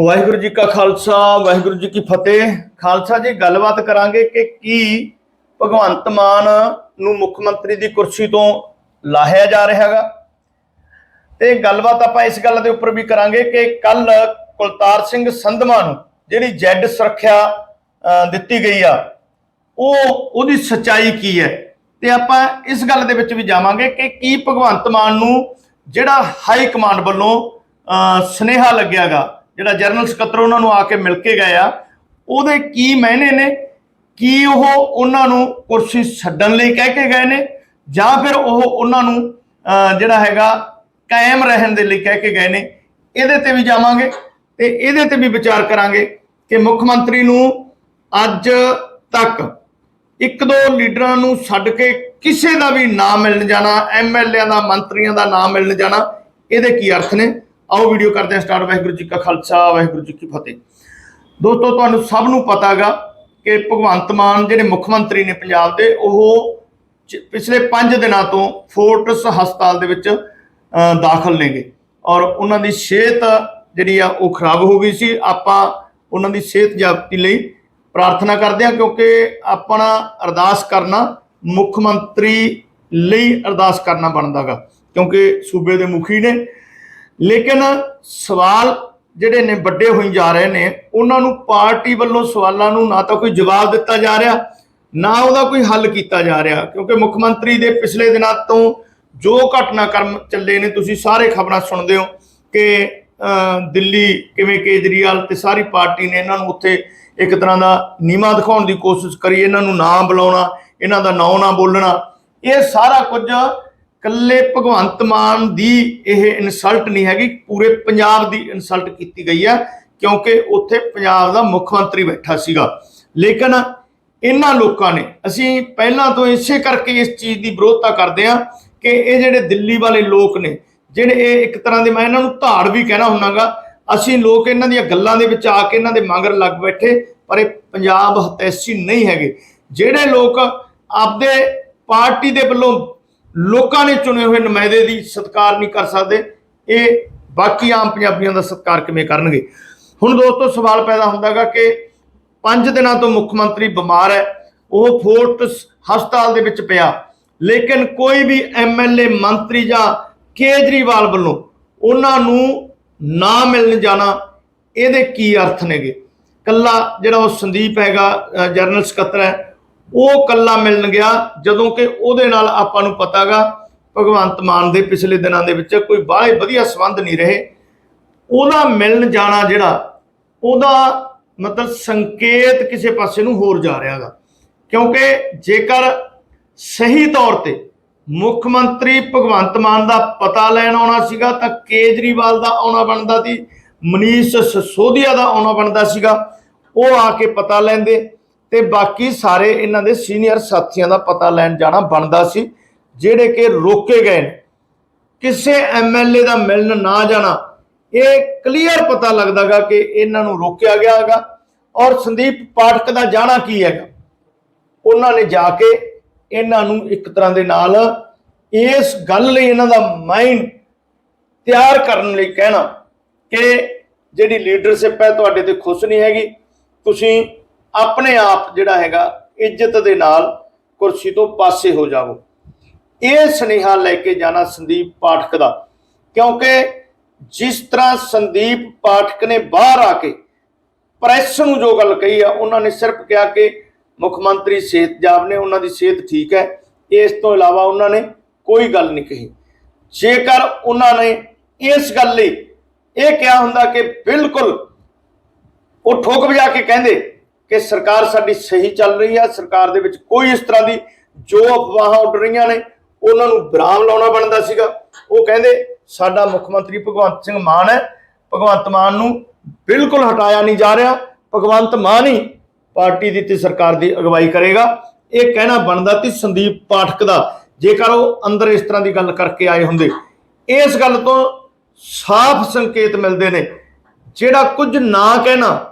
ਵਾਹਿਗੁਰੂ ਜੀ ਕਾ ਖਾਲਸਾ ਵਾਹਿਗੁਰੂ ਜੀ ਕੀ ਫਤਿਹ। ਖਾਲਸਾ ਜੀ ਗੱਲਬਾਤ ਕਰਾਂਗੇ ਕਿ ਕੀ ਭਗਵੰਤ ਮਾਨ ਨੂੰ ਮੁੱਖ ਮੰਤਰੀ ਦੀ ਕੁਰਸੀ ਤੋਂ ਲਾਹਿਆ ਜਾ ਰਿਹਾ ਹੈਗਾ। ਤੇ ਗੱਲਬਾਤ ਆਪਾਂ ਇਸ ਗੱਲ ਦੇ ਉੱਪਰ ਵੀ ਕਰਾਂਗੇ ਕਿ ਕੱਲ ਕੁਲਤਾਰ ਸਿੰਘ ਸੰਧਮਾ ਨੂੰ ਜਿਹੜੀ ਜੈਡ ਸੁਰੱਖਿਆ ਅਹ, ਦਿੱਤੀ ਗਈ ਆ ਉਹ ਉਹਦੀ ਸਚਾਈ ਕੀ ਹੈ? ਤੇ ਆਪਾਂ ਇਸ ਗੱਲ ਦੇ ਵਿੱਚ ਵੀ ਜਾਵਾਂਗੇ ਕਿ ਕੀ ਭਗਵੰਤ ਮਾਨ ਨੂੰ ਜਿਹੜਾ ਹਾਈ ਕਮਾਂਡ ਵੱਲੋਂ ਅਹ, ਸੁਨੇਹਾ ਲੱਗਿਆਗਾ ਜਿਹੜਾ ਜਨਰਲ ਸਕੱਤਰ ਉਹਨਾਂ ਨੂੰ ਆ ਕੇ ਮਿਲ ਕੇ ਗਏ ਆ, ਉਹਦੇ ਕੀ ਮਾਇਨੇ ਨੇ? ਕੀ ਉਹ ਉਹਨਾਂ ਨੂੰ ਕੁਰਸੀ ਛੱਡਣ ਲਈ ਕਹਿ ਕੇ ਗਏ ਨੇ? ਜਾਂ ਫਿਰ ਉਹ ਉਹਨਾਂ ਨੂੰ ਜਿਹੜਾ ਹੈਗਾ ਕਾਇਮ ਰਹਿਣ ਦੇ ਲਈ ਕਹਿ ਕੇ ਗਏ ਨੇ? ਇਹਦੇ ਤੇ ਵੀ ਜਾਵਾਂਗੇ ਤੇ ਇਹਦੇ ਤੇ ਵੀ ਵਿਚਾਰ ਕਰਾਂਗੇ ਕਿ ਮੁੱਖ ਮੰਤਰੀ ਨੂੰ ਅੱਜ ਤੱਕ ਇੱਕ ਦੋ ਲੀਡਰਾਂ ਨੂੰ ਛੱਡ ਕੇ ਕਿਸੇ ਦਾ ਵੀ ਨਾਮ ਮਿਲਣ ਜਾਣਾ ਐਮਐਲਏ ਦਾ ਮੰਤਰੀਆਂ ਦਾ ਨਾਮ ਮਿਲਣ ਜਾਣਾ, ਇਹਦੇ ਕੀ ਅਰਥ ਨੇ? ਆਓ ਵੀਡੀਓ ਕਰਦੇ ਹਾਂ ਸਟਾਰਟ ਵਾਹਿਗੁਰੂ ਜੀ ਕਾ ਖਾਲਸਾ, ਵਾਹਿਗੁਰੂ ਜੀ ਕੀ ਫਤਿਹ। ਦੋਸਤੋ, ਤੁਹਾਨੂੰ ਸਭ ਨੂੰ ਪਤਾਗਾ ਕਿ ਭਗਵੰਤ ਮਾਨ ਜਿਹੜੇ ਮੁੱਖ ਮੰਤਰੀ ਨੇ ਪੰਜਾਬ ਦੇ, ਉਹ ਪਿਛਲੇ 5 ਦਿਨਾਂ ਤੋਂ ਫੋਰਟਸ ਹਸਪਤਾਲ ਦੇ ਵਿੱਚ ਦਾਖਲ ਨੇਗੇ। ਔਰ ਉਹਨਾਂ ਦੀ ਸਿਹਤ ਜਿਹੜੀ ਆ, ਉਹ ਖਰਾਬ ਹੋ ਗਈ ਸੀ। ਆਪਾਂ ਉਹਨਾਂ ਦੀ ਸਿਹਤ ਜਾਪਤੀ ਲਈ ਪ੍ਰਾਰਥਨਾ ਕਰਦੇ ਹਾਂ ਕਿਉਂਕਿ ਆਪਣਾ ਅਰਦਾਸ ਕਰਨਾ ਮੁੱਖ ਮੰਤਰੀ ਲਈ ਅਰਦਾਸ ਕਰਨਾ ਬਣਦਾਗਾ। ਕਿਉਂਕਿ ਸੂਬੇ ਦੇ ਮੁਖੀ ਨੇ ਲੇਕਿਨ ਸਵਾਲ ਜਿਹੜੇ ਨੇ ਵੱਡੇ ਹੋਈ ਜਾ ਰਹੇ ਨੇ, ਉਹਨਾਂ ਨੂੰ ਪਾਰਟੀ ਵੱਲੋਂ ਸਵਾਲਾਂ ਨੂੰ ਨਾ ਤਾਂ ਕੋਈ ਜਵਾਬ ਦਿੱਤਾ ਜਾ ਰਿਹਾ, ਨਾ ਉਹਦਾ ਕੋਈ ਹੱਲ ਕੀਤਾ ਜਾ ਰਿਹਾ, ਕਿਉਂਕਿ ਮੁੱਖ ਮੰਤਰੀ ਦੇ ਪਿਛਲੇ ਦਿਨਾਂ ਤੋਂ ਜੋ ਘਟਨਾਕ੍ਰਮ ਚੱਲੇ ਨੇ, ਤੁਸੀਂ ਸਾਰੇ ਖਬਰਾਂ ਸੁਣਦੇ ਹੋ ਕਿ ਦਿੱਲੀ, ਕਿਵੇਂ ਕੇਜਰੀਵਾਲ ਤੇ ਸਾਰੀ ਪਾਰਟੀ ਨੇ ਇਹਨਾਂ ਨੂੰ ਉੱਥੇ ਇੱਕ ਤਰ੍ਹਾਂ ਦਾ ਨੀਮਾ ਦਿਖਾਉਣ ਦੀ ਕੋਸ਼ਿਸ਼ ਕਰੀ, ਇਹਨਾਂ ਨੂੰ ਨਾ ਬੁਲਾਉਣਾ, ਇਹਨਾਂ ਦਾ ਨਾਂ ਨਾ ਬੋਲਣਾ, ਇਹ ਸਾਰਾ ਕੁਝ ਕੱਲੇ ਭਗਵੰਤ ਮਾਨ ਦੀ ਇਹ ਇਨਸਲਟ ਨਹੀਂ ਹੈਗੀ, ਪੂਰੇ ਪੰਜਾਬ ਦੀ ਇਨਸਲਟ ਕੀਤੀ ਗਈ ਹੈ, ਕਿਉਂਕਿ ਉੱਥੇ ਪੰਜਾਬ ਦਾ ਮੁੱਖ ਮੰਤਰੀ ਬੈਠਾ ਸੀਗਾ। ਲੇਕਿਨ ਇਹਨਾਂ ਲੋਕਾਂ ਨੇ, ਅਸੀਂ ਪਹਿਲਾਂ ਤੋਂ ਇਸੇ ਕਰਕੇ ਇਸ ਚੀਜ਼ ਦੀ ਵਿਰੋਧਤਾ ਕਰਦੇ ਹਾਂ ਕਿ ਇਹ ਜਿਹੜੇ ਦਿੱਲੀ ਵਾਲੇ ਲੋਕ ਨੇ, ਜਿਹੜੇ ਇਹ ਇੱਕ ਤਰ੍ਹਾਂ ਦੇ ਮੈਂ ਇਹਨਾਂ ਨੂੰ ਧਾੜ ਵੀ ਕਹਿਣਾ ਹੁੰਨਾਗਾ, ਅਸੀਂ ਲੋਕ ਇਹਨਾਂ ਦੀਆਂ ਗੱਲਾਂ ਦੇ ਵਿੱਚ ਆ ਕੇ ਇਹਨਾਂ ਦੇ ਮੰਗਰ ਲੱਗ ਬੈਠੇ, ਪਰ ਇਹ ਪੰਜਾਬ ਹਤੈਸ਼ੀ ਨਹੀਂ ਹੈਗੇ। ਜਿਹੜੇ ਲੋਕ ਆਪਦੇ ਪਾਰਟੀ ਦੇ ਵੱਲੋਂ ਲੋਕਾਂ ਨੇ ਚੁਣੇ ਹੋਏ ਨੁਮਾਇੰਦੇ ਦੀ ਸਤਿਕਾਰ ਨਹੀਂ ਕਰ ਸਕਦੇ। ਇਹ ਬਾਕੀ ਆਮ ਪੰਜਾਬੀਆਂ ਦਾ ਸਤਿਕਾਰ ਕਿਵੇਂ ਕਰਨਗੇ? ਹੁਣ ਦੋਸਤੋ ਸਵਾਲ ਪੈਦਾ ਹੁੰਦਾਗਾ ਕਿ 5 ਦਿਨਾਂ ਤੋਂ ਮੁੱਖ ਮੰਤਰੀ ਬਿਮਾਰ ਹੈ ਉਹ ਫੋਰਟਸ ਹਸਪਤਾਲ ਦੇ ਵਿੱਚ ਪਿਆ। ਲੇਕਿਨ ਕੋਈ ਵੀ ਐਮਐਲਏ ਮੰਤਰੀ ਜਾਂ ਕੇਜਰੀਵਾਲ ਵੱਲੋਂ ਉਹਨਾਂ ਨੂੰ ਨਾ ਮਿਲਣ ਜਾਣਾ ਇਹਦੇ ਕੀ ਅਰਥ ਨੇਗੇ? ਕੱਲਾ ਜਿਹੜਾ ਉਹ ਸੰਦੀਪ ਹੈਗਾ ਅ, ਜਨਰਲ ਸਕੱਤਰ ਹੈ ਉਹ ਕੱਲਾ ਮਿਲਣ ਗਿਆ, ਜਦੋਂ ਕਿ ਉਹਦੇ ਨਾਲ ਆਪਾਂ ਨੂੰ ਪਤਾਗਾ, ਭਗਵੰਤ ਮਾਨ ਦੇ ਪਿਛਲੇ ਦਿਨਾਂ ਦੇ ਵਿੱਚ ਕੋਈ ਬਾਹਲੇ ਵਧੀਆ ਸੰਬੰਧ ਨਹੀਂ ਰਹੇ। ਉਹਦਾ ਮਿਲਣ ਜਾਣਾ ਜਿਹੜਾ, ਉਹਦਾ ਮਤਲਬ ਸੰਕੇਤ ਕਿਸੇ ਪਾਸੇ ਨੂੰ ਹੋਰ ਜਾ ਰਿਹਾਗਾ। ਕਿਉਂਕਿ ਜੇਕਰ ਸਹੀ ਤੌਰ ਤੇ ਮੁੱਖ ਮੰਤਰੀ ਭਗਵੰਤ ਮਾਨ ਦਾ ਪਤਾ ਲੈਣ ਆਉਣਾ ਸੀਗਾ, ਤਾਂ ਕੇਜਰੀਵਾਲ ਦਾ ਆਉਣਾ ਬਣਦਾ ਸੀ, ਮਨੀਸ਼ ਸਸੋਦੀਆ ਦਾ ਆਉਣਾ ਬਣਦਾ ਸੀਗਾ, ਉਹ ਆ ਕੇ ਪਤਾ ਲੈਂਦੇ। ਤੇ ਬਾਕੀ ਸਾਰੇ ਇਹਨਾਂ ਦੇ ਸੀਨੀਅਰ ਸਾਥੀਆਂ ਦਾ ਪਤਾ ਲੈਣ ਜਾਣਾ ਬਣਦਾ ਸੀ, ਜਿਹੜੇ ਕਿ ਰੋਕੇ ਗਏ ਨੇ। ਕਿਸੇ ਐਮਐਲਏ ਦਾ ਮਿਲਣ ਨਾ ਜਾਣਾ, ਇਹ ਕਲੀਅਰ ਪਤਾ ਲੱਗਦਾਗਾ ਕਿ ਇਹਨਾਂ ਨੂੰ ਰੋਕਿਆ ਗਿਆ ਹੈਗਾ ਔਰ ਸੰਦੀਪ ਪਾਠਕ ਦਾ ਜਾਣਾ ਕੀ ਹੈਗਾ। ਉਹਨਾਂ ਨੇ ਜਾ ਕੇ ਇਹਨਾਂ ਨੂੰ ਇੱਕ ਤਰ੍ਹਾਂ ਦੇ ਨਾਲ ਇਸ ਗੱਲ ਲਈ ਇਹਨਾਂ ਦਾ ਮਾਈਂਡ ਤਿਆਰ ਕਰਨ ਲਈ ਕਹਿਣਾ ਕਿ ਜਿਹੜੀ ਲੀਡਰਸ਼ਿਪ ਹੈ ਤੁਹਾਡੇ ਤੇ ਖੁਸ਼ ਨਹੀਂ ਹੈਗੀ, ਤੁਸੀਂ ਆਪਣੇ ਆਪ ਜਿਹੜਾ ਹੈਗਾ ਇੱਜ਼ਤ ਦੇ ਨਾਲ ਕੁਰਸੀ ਤੋਂ ਪਾਸੇ ਹੋ ਜਾਵੋ। ਇਹ ਸੁਨੇਹਾ ਲੈ ਕੇ ਜਾਣਾ ਸੰਦੀਪ ਪਾਠਕ ਦਾ, ਕਿਉਂਕਿ ਜਿਸ ਤਰ੍ਹਾਂ ਸੰਦੀਪ ਪਾਠਕ ਨੇ ਬਾਹਰ ਆ ਕੇ ਪ੍ਰੈਸ ਨੂੰ ਜੋ ਗੱਲ ਕਹੀ ਆ, ਉਹਨਾਂ ਨੇ ਸਿਰਫ ਕਿਹਾ ਕਿ ਮੁੱਖ ਮੰਤਰੀ ਸਿਹਤਯਾਬ ਨੇ, ਉਹਨਾਂ ਦੀ ਸਿਹਤ ਠੀਕ ਹੈ। ਇਸ ਤੋਂ ਇਲਾਵਾ ਉਹਨਾਂ ਨੇ ਕੋਈ ਗੱਲ ਨਹੀਂ ਕਹੀ। ਜੇਕਰ ਉਹਨਾਂ ਨੇ ਇਸ ਗੱਲ ਲਈ ਇਹ ਕਿਹਾ ਹੁੰਦਾ ਕਿ ਬਿਲਕੁਲ ਉਹ ਠੋਕ ਵਜਾ ਕੇ ਕਹਿੰਦੇ ਕਿ ਸਰਕਾਰ ਸਾਡੀ ਸਹੀ ਚੱਲ ਰਹੀ ਹੈ ਸਰਕਾਰ ਦੇ ਵਿੱਚ ਕੋਈ ਇਸ ਤਰ੍ਹਾਂ ਦੀ ਜੋ ਅਫਵਾਹਾਂ ਉੱਡ ਰਹੀਆਂ ਨੇ, ਉਹਨਾਂ ਨੂੰ ਬਰਾਮ ਲਾਉਣਾ ਬਣਦਾ ਸੀਗਾ। ਉਹ ਕਹਿੰਦੇ, ਸਾਡਾ ਮੁੱਖ ਮੰਤਰੀ ਭਗਵੰਤ ਸਿੰਘ ਮਾਨ ਹੈ, ਭਗਵੰਤ ਮਾਨ ਨੂੰ ਬਿਲਕੁਲ ਹਟਾਇਆ ਨਹੀਂ ਜਾ ਰਿਹਾ, ਭਗਵੰਤ ਮਾਨ ਹੀ ਪਾਰਟੀ ਦੀ ਤੇ ਸਰਕਾਰ ਦੀ ਅਗਵਾਈ ਕਰੇਗਾ। ਇਹ ਕਹਿਣਾ ਬਣਦਾ ਸੀ ਸੰਦੀਪ ਪਾਠਕ ਦਾ, ਜੇਕਰ ਉਹ ਅੰਦਰ ਇਸ ਤਰ੍ਹਾਂ ਦੀ ਗੱਲ ਕਰਕੇ ਆਏ ਹੁੰਦੇ। ਇਸ ਗੱਲ ਤੋਂ ਸਾਫ਼ ਸੰਕੇਤ ਮਿਲਦੇ ਨੇ, ਜਿਹੜਾ ਕੁਝ ਨਾ ਕਹਿਣਾ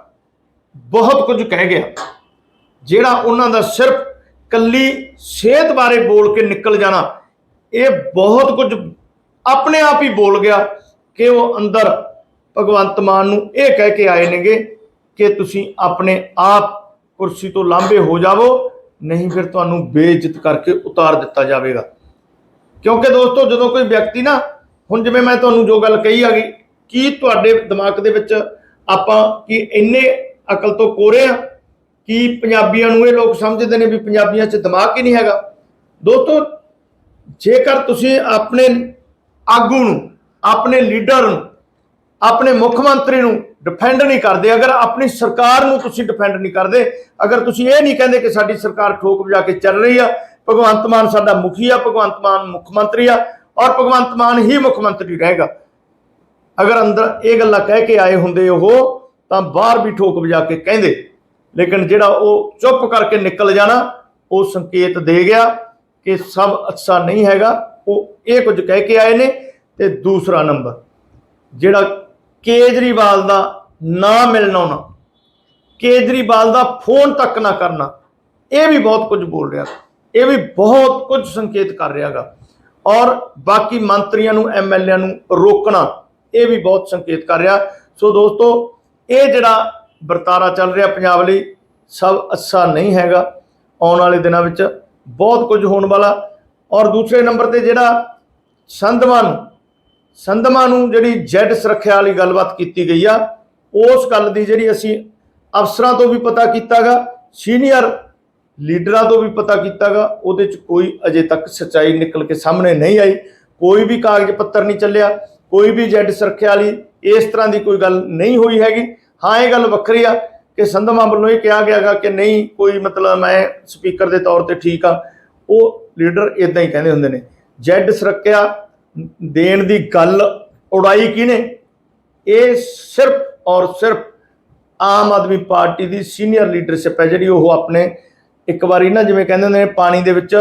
ਬਹੁਤ ਕੁਝ ਕਹਿ ਗਿਆ। ਜਿਹੜਾ ਉਹਨਾਂ ਦਾ ਸਿਰਫ ਕੱਲੀ ਸਿਹਤ ਬਾਰੇ ਬੋਲ ਕੇ ਨਿਕਲ ਜਾਣਾ, ਇਹ ਬਹੁਤ ਕੁਝ ਆਪਣੇ ਆਪ ਹੀ ਬੋਲ ਗਿਆ ਕਿ ਉਹ ਅੰਦਰ ਭਗਵੰਤ ਮਾਨ ਨੂੰ ਇਹ ਕਹਿ ਕੇ ਆਏ ਨੇਗੇ ਕਿ ਤੁਸੀਂ ਆਪਣੇ ਆਪ ਕੁਰਸੀ ਤੋਂ ਲਾਂਭੇ ਹੋ ਜਾਵੋ, ਨਹੀਂ ਫਿਰ ਤੁਹਾਨੂੰ ਬੇਇੱਜ਼ਤ ਕਰਕੇ ਉਤਾਰ ਦਿੱਤਾ ਜਾਵੇਗਾ। ਕਿਉਂਕਿ ਦੋਸਤੋ, ਜਦੋਂ ਕੋਈ ਵਿਅਕਤੀ ਨਾ, ਹੁਣ ਜਿਵੇਂ ਮੈਂ ਤੁਹਾਨੂੰ ਜੋ ਗੱਲ ਕਹੀ ਆ ਗਈ, ਕੀ ਤੁਹਾਡੇ ਦਿਮਾਗ ਦੇ ਵਿੱਚ ਆਪਾਂ ਕਿ ਇੰਨੇ ਅਕਲ ਤੋਂ ਕੋਰੇ ਆ ਕੀ ਪੰਜਾਬੀਆਂ ਨੂੰ ਇਹ ਲੋਕ ਸਮਝਦੇ ਨੇ ਵੀ ਪੰਜਾਬੀਆਂ 'ਚ ਦਿਮਾਗ ਹੀ ਨਹੀਂ ਹੈਗਾ। ਦੋਸਤੋ, ਜੇਕਰ ਤੁਸੀਂ ਆਪਣੇ ਆਗੂ ਨੂੰ, ਆਪਣੇ ਲੀਡਰ ਨੂੰ, ਆਪਣੇ ਮੁੱਖ ਮੰਤਰੀ ਨੂੰ ਡਿਫੈਂਡ ਨਹੀਂ ਕਰਦੇ, ਅਗਰ ਆਪਣੀ ਸਰਕਾਰ ਨੂੰ ਤੁਸੀਂ ਡਿਫੈਂਡ ਨਹੀਂ ਕਰਦੇ, ਅਗਰ ਤੁਸੀਂ ਇਹ ਨਹੀਂ ਕਹਿੰਦੇ ਕਿ ਸਾਡੀ ਸਰਕਾਰ ਠੋਕ ਵਜਾ ਕੇ ਚੱਲ ਰਹੀ ਆ, ਭਗਵੰਤ ਮਾਨ ਸਾਡਾ ਮੁਖੀ ਆ, ਭਗਵੰਤ ਮਾਨ ਮੁੱਖ ਮੰਤਰੀ ਆ, ਔਰ ਭਗਵੰਤ ਮਾਨ ਹੀ ਮੁੱਖ ਮੰਤਰੀ ਰਹੇਗਾ। ਅਗਰ ਅੰਦਰ ਇਹ ਗੱਲਾਂ ਕਹਿ ਕੇ ਆਏ ਹੁੰਦੇ ਉਹ ਤਾਂ ਬਾਹਰ ਵੀ ਠੋਕ ਵਜਾ ਕੇ ਕਹਿੰਦੇ। ਲੇਕਿਨ ਜਿਹੜਾ ਉਹ ਚੁੱਪ ਕਰਕੇ ਨਿਕਲ ਜਾਣਾ, ਉਹ ਸੰਕੇਤ ਦੇ ਗਿਆ ਕਿ ਸਭ ਅੱਛਾ ਨਹੀਂ ਹੈਗਾ। ਉਹ ਇਹ ਕੁਝ ਕਹਿ ਕੇ ਆਏ ਨੇ ਤੇ ਦੂਸਰਾ ਨੰਬਰ, ਜਿਹੜਾ ਕੇਜਰੀਵਾਲ ਦਾ ਨਾ ਮਿਲਣਾ ਨਾ ਕੇਜਰੀਵਾਲ ਦਾ ਫੋਨ ਤੱਕ ਨਾ ਕਰਨਾ, ਇਹ ਵੀ ਬਹੁਤ ਕੁਝ ਬੋਲ ਰਿਹਾ। ਇਹ ਵੀ ਬਹੁਤ ਕੁਝ ਸੰਕੇਤ ਕਰ ਰਿਹਾਗਾ। ਔਰ ਬਾਕੀ ਮੰਤਰੀਆਂ ਨੂੰ ਐਮਐਲਏ ਨੂੰ ਰੋਕਣਾ, ਇਹ ਵੀ ਬਹੁਤ ਸੰਕੇਤ ਕਰ ਰਿਹਾ। ਸੋ ਦੋਸਤੋ ਇਹ ਜਿਹੜਾ ਵਰਤਾਰਾ ਚੱਲ ਰਿਹਾ ਪੰਜਾਬ ਲਈ ਸਭ ਅੱਛਾ ਨਹੀਂ ਹੈਗਾ। ਆਉਣ ਵਾਲੇ ਦਿਨਾਂ ਵਿੱਚ ਬਹੁਤ ਕੁਝ ਹੋਣ ਵਾਲਾ। ਔਰ ਦੂਸਰੇ ਨੰਬਰ ਤੇ ਜਿਹੜਾ ਸੰਧਵਾਂ ਨੂੰ ਸੰਧਮਾ ਨੂੰ ਜਿਹੜੀ ਜੈਡ ਸੁਰੱਖਿਆ ਵਾਲੀ ਗੱਲਬਾਤ ਕੀਤੀ ਗਈ ਆ, ਉਸ ਗੱਲ ਦੀ ਜਿਹੜੀ ਅਸੀਂ ਅਫਸਰਾਂ ਤੋਂ ਵੀ ਪਤਾ ਕੀਤਾਗਾ, ਸੀਨੀਅਰ ਲੀਡਰਾਂ ਤੋਂ ਵੀ ਪਤਾ ਕੀਤਾਗਾ, ਉਹਦੇ ਚ ਕੋਈ ਅਜੇ ਤੱਕ ਸੱਚਾਈ ਨਿਕਲ ਕੇ ਸਾਹਮਣੇ ਨਹੀਂ ਆਈ। ਕੋਈ ਵੀ ਕਾਗਜ਼ ਪੱਤਰ ਨਹੀਂ ਚੱਲਿਆ, ਕੋਈ ਵੀ ਜੈਡ ਸੁਰੱਖਿਆ ਵਾਲੀ ਇਸ ਤਰ੍ਹਾਂ ਦੀ ਕੋਈ ਗੱਲ ਨਹੀਂ ਹੋਈ ਹੈਗੀ। ਹਾਂ, ਇਹ ਗੱਲ ਵੱਖਰੀ ਆ ਕਿ ਸੰਧਮਾ ਵੱਲੋਂ ਇਹ ਕਿਹਾ ਗਿਆਗਾ ਕਿ ਨਹੀਂ, ਕੋਈ ਮਤਲਬ ਮੈਂ ਸਪੀਕਰ ਦੇ ਤੌਰ ਤੇ ਠੀਕ ਆ। ਉਹ ਲੀਡਰ ਇਦਾਂ ਹੀ ਕਹਿੰਦੇ ਹੁੰਦੇ ਨੇ, ਜੈਡ ਸੁਰੱਖਿਆ ਦੇਣ ਦੀ ਗੱਲ ਉਡਾਈ ਕਿਹਨੇ? ਇਹ ਸਿਰਫ ਔਰ ਸਿਰਫ ਆਮ ਆਦਮੀ ਪਾਰਟੀ ਦੀ ਸੀਨੀਅਰ ਲੀਡਰਸ਼ਿਪ ਹੈ ਜਿਹੜੀ ਉਹ ਆਪਣੇ ਇੱਕ ਵਾਰੀ ਨਾ ਜਿਵੇਂ ਕਹਿੰਦੇ ਹੁੰਦੇ ਨੇ, ਪਾਣੀ ਦੇ ਵਿੱਚ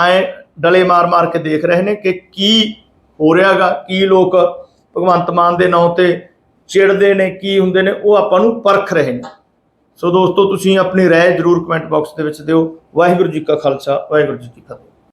ਐ ਡਲੇ ਮਾਰ-ਮਾਰ ਕੇ ਦੇਖ ਰਹੇ ਨੇ ਕਿ ਕੀ ਹੋ ਰਿਹਾਗਾ ਕੀ ਲੋਕ ਭਗਵੰਤ ਮਾਨ ਦੇ ਨਾਂ ਤੇ ਚਿੜਦੇ ਨੇ, ਕੀ ਹੁੰਦੇ ਨੇ, ਉਹ ਆਪਾਂ ਨੂੰ ਪਰਖ ਰਹੇ ਨੇ। ਸੋ ਦੋਸਤੋ, ਤੁਸੀਂ ਆਪਣੀ ਰਾਏ ਜਰੂਰ ਕਮੈਂਟ ਬਾਕਸ ਦੇ ਵਿੱਚ ਦਿਓ। ਵਾਹਿਗੁਰੂ ਜੀ ਕਾ ਖਾਲਸਾ, ਵਾਹਿਗੁਰੂ ਜੀ ਕੀ ਫਤਿਹ।